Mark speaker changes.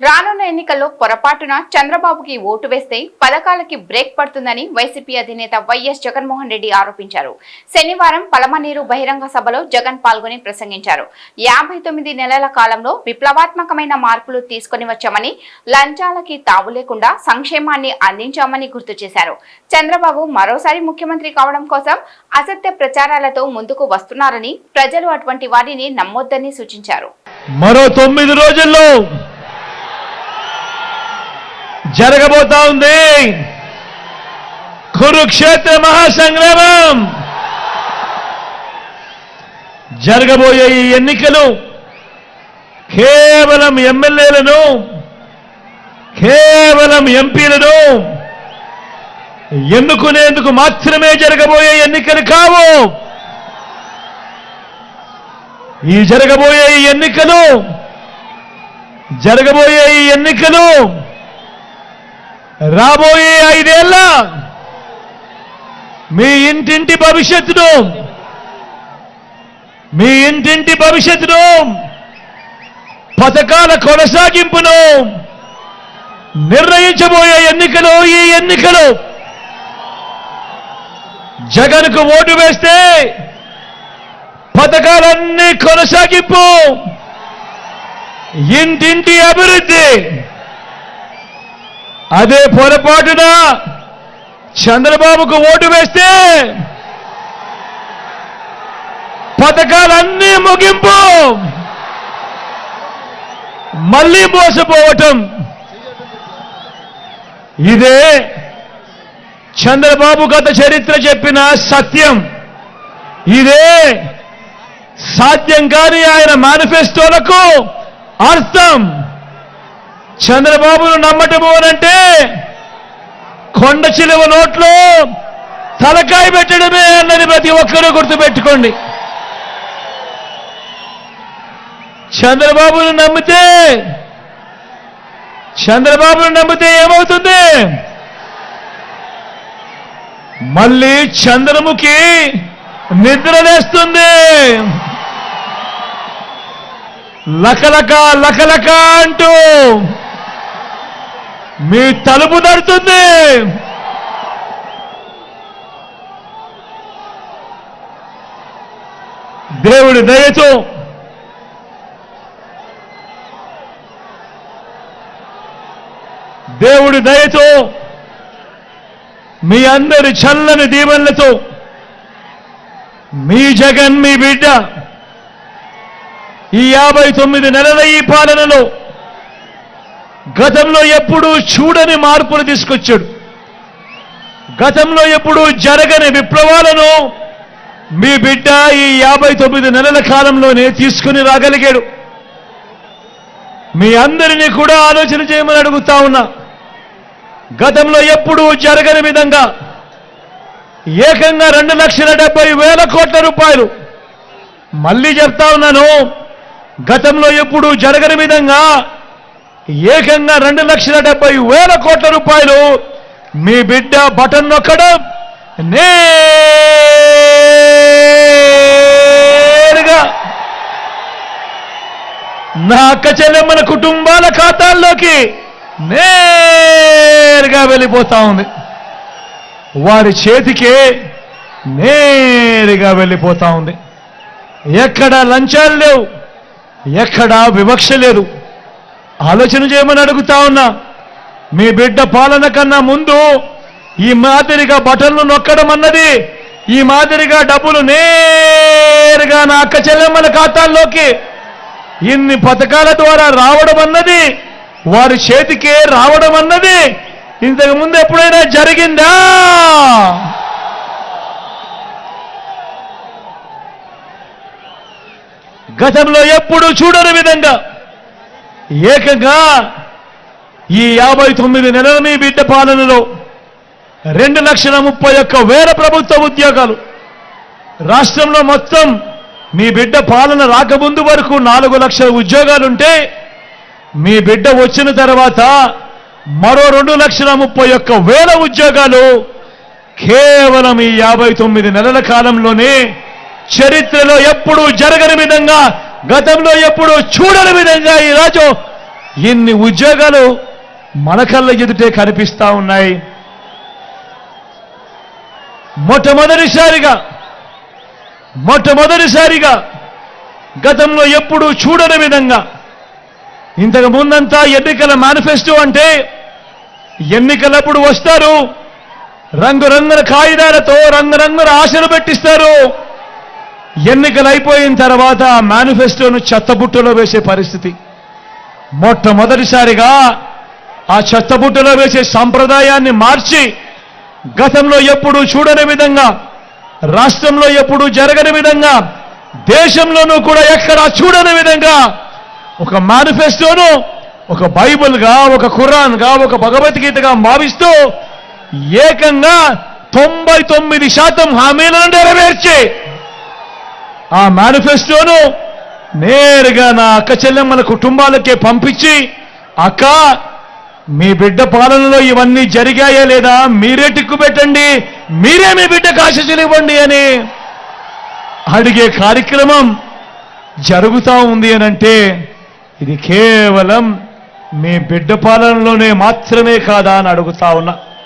Speaker 1: రానున్న ఎన్నికల్లో పొరపాటున చంద్రబాబుకి ఓటు వేస్తే పథకాలకి బ్రేక్ పడుతుందని వైసీపీ అధినేత వైఎస్ జగన్మోహన్ రెడ్డి ఆరోపించారు. శనివారం పలమనీరు బహిరంగ సభలో జగన్ పాల్గొని ప్రసంగించారు. యాభై తొమ్మిది నెలల కాలంలో విప్లవాత్మకమైన మార్పులు తీసుకొని వచ్చామని లంచాలకి తావు లేకుండా సంక్షేమాన్ని అందించామని గుర్తు చేశారు. చంద్రబాబు మరోసారి ముఖ్యమంత్రి కావడం కోసం అసత్య ప్రచారాలతో ముందుకు వస్తున్నారని ప్రజలు అటువంటి వారిని నమ్మొద్దని సూచించారు.
Speaker 2: మరో తొమ్మిది రోజుల్లో జరగబోతా ఉంది. కురుక్షేత్ర మహాసంగ్రామం. జరగబోయే ఈ ఎన్నికలు కేవలం ఎమ్మెల్యేలను కేవలం ఎంపీలను ఎన్నుకునేందుకు మాత్రమే జరగబోయే ఎన్నికలు కావు. ఈ జరగబోయే ఈ ఎన్నికలు జరగబోయే ఈ ఎన్నికలు రాబోయే ఐదేళ్ళ మీ ఇంటింటి భవిష్యత్తును మీ ఇంటింటి భవిష్యత్తును పథకాల కొనసాగింపును నిర్ణయించబోయే ఎన్నికలు ఈ ఎన్నికలు జగన్కు ఓటు వేస్తే పథకాలన్నీ కొనసాగింపు ఇంటింటి అభివృద్ధి అదే పొరపాటున చంద్రబాబుకు ఓటు వేస్తే పథకాలన్నీ ముగింపు. మళ్ళీ మోసపోవటం. ఇదే చంద్రబాబు గత చరిత్ర చెప్పిన సత్యం. ఇదే సాధ్యం కాని ఆయన మేనిఫెస్టోలకు అర్థం. చంద్రబాబును నమ్మటము అనంటే కొండ చిలువ నోట్లో తలకాయ పెట్టడమే అన్నది ప్రతి ఒక్కరూ గుర్తుపెట్టుకోండి. చంద్రబాబును నమ్మితే చంద్రబాబును నమ్మితే ఏమవుతుంది? మళ్ళీ చంద్రముఖి నిద్రలేస్తుంది లకలక లకలక అంటూ మీ తలుపు నడుతుంది దేవుడి దయతో దేవుడి దయతో మీ అందరి చల్లని దీవెనలతో మీ జగన్ మీ బిడ్డ ఈ యాభై తొమ్మిది నెలల ఈ పాలనలో గతంలో ఎప్పుడూ చూడని మార్పులు తీసుకొచ్చాడు. గతంలో ఎప్పుడూ జరగని విప్లవాలను మీ బిడ్డ ఈ యాభై తొమ్మిది నెలల కాలంలోనే తీసుకుని రాగలిగాడు. మీ అందరినీ కూడా ఆలోచన చేయమని అడుగుతా ఉన్నా. గతంలో ఎప్పుడూ జరగని విధంగా ఏకంగా రెండు లక్షల డెబ్బై వేల కోట్ల రూపాయలు. మళ్ళీ చెప్తా ఉన్నాను గతంలో ఎప్పుడూ జరగని విధంగా ఏకంగా రెండు లక్షల డెబ్బై వేల కోట్ల రూపాయలు మీ బిడ్డ బటన్ నొక్కడం నేరుగా నా అక్క చెల్లెమ్మల కుటుంబాల ఖాతాల్లోకి నేరుగా వెళ్ళిపోతా ఉంది. వారి చేతికే నేరుగా వెళ్ళిపోతా ఉంది. ఎక్కడ లంచాలు లేవు ఎక్కడా వివక్ష లేదు. ఆలోచన చేయమని అడుగుతా ఉన్నా. మీ బిడ్డ పాలన కన్నా ముందు ఈ మాదిరిగా బటన్లు నొక్కడం అన్నది ఈ మాదిరిగా డబ్బులు నేరుగా నా అక్క చెల్లెమ్మల ఖాతాల్లోకి ఇన్ని పథకాల ద్వారా రావడం అన్నది వారి చేతికే రావడం అన్నది ఇంతకు ముందు ఎప్పుడైనా జరిగిందా? గతంలో ఎప్పుడు చూడని విధంగా ఏకంగా ఈ యాభై తొమ్మిది నెలల మీ బిడ్డ పాలనలో రెండు లక్షల ముప్పై ఒక్క వేల ప్రభుత్వ ఉద్యోగాలు. రాష్ట్రంలో మొత్తం మీ బిడ్డ పాలన రాకముందు వరకు నాలుగు లక్షల ఉద్యోగాలుంటే మీ బిడ్డ వచ్చిన తర్వాత మరో రెండు లక్షల ముప్పై ఒక్క వేల ఉద్యోగాలు కేవలం ఈ యాభై తొమ్మిది నెలల కాలంలోనే చరిత్రలో ఎప్పుడూ జరగని విధంగా గతంలో ఎప్పుడూ చూడని విధంగా ఈరోజు ఇన్ని ఉద్యోగాలు మన కళ్ళ ఎదుటే కనిపిస్తా ఉన్నాయి. మొట్టమొదటిసారిగా మొట్టమొదటిసారిగా గతంలో ఎప్పుడూ చూడని విధంగా ఇంతకు ముందంతా ఎన్నికల మేనిఫెస్టో అంటే ఎన్నికలప్పుడు వస్తారు రంగురంగుల కాగితాలతో రంగురంగుల ఆశలు పెట్టిస్తారు. ఎన్నికలు అయిపోయిన తర్వాత ఆ మేనిఫెస్టోను చెత్తబుట్టలో వేసే పరిస్థితి. మొట్టమొదటిసారిగా ఆ చెత్తబుట్టలో వేసే సంప్రదాయాన్ని మార్చి గతంలో ఎప్పుడూ చూడని విధంగా రాష్ట్రంలో ఎప్పుడూ జరగని విధంగా దేశంలోనూ కూడా ఎక్కడా చూడని విధంగా ఒక మేనిఫెస్టోను ఒక బైబుల్గా ఒక ఖురాన్గా ఒక భగవద్గీతగా భావిస్తూ ఏకంగా తొంభై తొమ్మిది శాతం హామీలను నెరవేర్చి ఆ మేనిఫెస్టోను నేరుగా నా అక్క చెల్లెమ్మల కుటుంబాలకే పంపించి అక్క మీ బిడ్డ పాలనలో ఇవన్నీ జరిగాయా లేదా? మీరే టిక్కు పెట్టండి. మీరే మీ బిడ్డకు ఆశీస్సులు అని అడిగే కార్యక్రమం జరుగుతూ ఉంది అని అంటే ఇది కేవలం మీ బిడ్డ పాలనలోనే మాత్రమే కాదా అని అడుగుతా ఉన్నా.